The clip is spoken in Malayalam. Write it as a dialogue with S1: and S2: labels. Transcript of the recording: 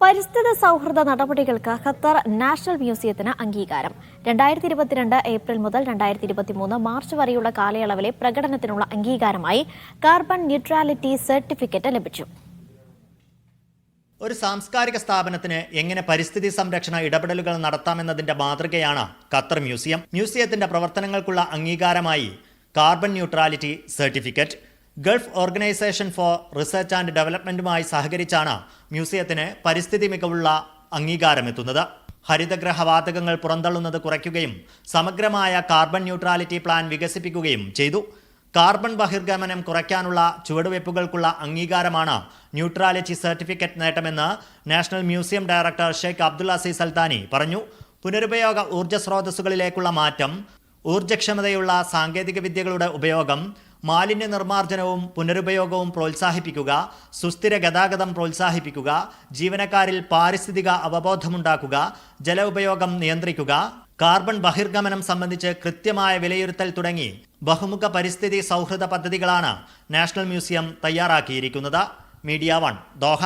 S1: പരിസ്ഥിതി സൗഹൃദ നടപടികൾക്ക് ഖത്തർ നാഷണൽ മ്യൂസിയത്തിന് അംഗീകാരം. രണ്ടായിരത്തി ഇരുപത്തിരണ്ട് ഏപ്രിൽ മുതൽ രണ്ടായിരത്തി ഇരുപത്തിമൂന്ന് മാർച്ച് വരെയുള്ള കാലയളവിലെ പ്രകടനത്തിനുള്ള അംഗീകാരമായി കാർബൺ ന്യൂട്രാലിറ്റി സർട്ടിഫിക്കറ്റ് ലഭിച്ചു.
S2: ഒരു സാംസ്കാരിക സ്ഥാപനത്തിന് എങ്ങനെ പരിസ്ഥിതി സംരക്ഷണ ഇടപെടലുകൾ നടത്താമെന്നതിന്റെ മാതൃകയാണ് ഖത്തർ മ്യൂസിയം. മ്യൂസിയത്തിന്റെ പ്രവർത്തനങ്ങൾക്കുള്ള അംഗീകാരമായി carbon neutrality certificate Gulf organisation for research and ഡെവലപ്മെന്റുമായി സഹകരിച്ചാണ് മ്യൂസിയത്തിന് പരിസ്ഥിതി മികവുള്ള അംഗീകാരമെത്തുന്നത്. ഹരിതഗ്രഹവാതകങ്ങൾ പുറന്തള്ളുന്നത് കുറയ്ക്കുകയും സമഗ്രമായ കാർബൺ ന്യൂട്രാലിറ്റി പ്ലാൻ വികസിപ്പിക്കുകയും ചെയ്തു. കാർബൺ ബഹിർഗമനം കുറയ്ക്കാനുള്ള ചുവടുവയ്പ്പുകൾക്കുള്ള അംഗീകാരമാണ് ന്യൂട്രാലിറ്റി സർട്ടിഫിക്കറ്റ് നേട്ടമെന്ന് national museum director Sheikh Abdul Aziz Al Thani പറഞ്ഞു. പുനരുപയോഗ ഊർജ സ്രോതസ്സുകളിലേക്കുള്ള മാറ്റം ഊർജക്ഷമതയുള്ള സാങ്കേതിക വിദ്യകളുടെ ഉപയോഗം മാലിന്യ നിർമ്മാർജനവും പുനരുപയോഗവും പ്രോത്സാഹിപ്പിക്കുക സുസ്ഥിര ഗതാഗതം പ്രോത്സാഹിപ്പിക്കുക ജീവനക്കാരിൽ പാരിസ്ഥിതിക അവബോധമുണ്ടാക്കുക ജല ഉപയോഗം നിയന്ത്രിക്കുക കാർബൺ ബഹിർഗമനം സംബന്ധിച്ച് കൃത്യമായ വിലയിരുത്തൽ തുടങ്ങി ബഹുമുഖ പരിസ്ഥിതി സൗഹൃദ പദ്ധതികളാണ് നാഷണൽ മ്യൂസിയം തയ്യാറാക്കിയിരിക്കുന്നത്. Media one Doha.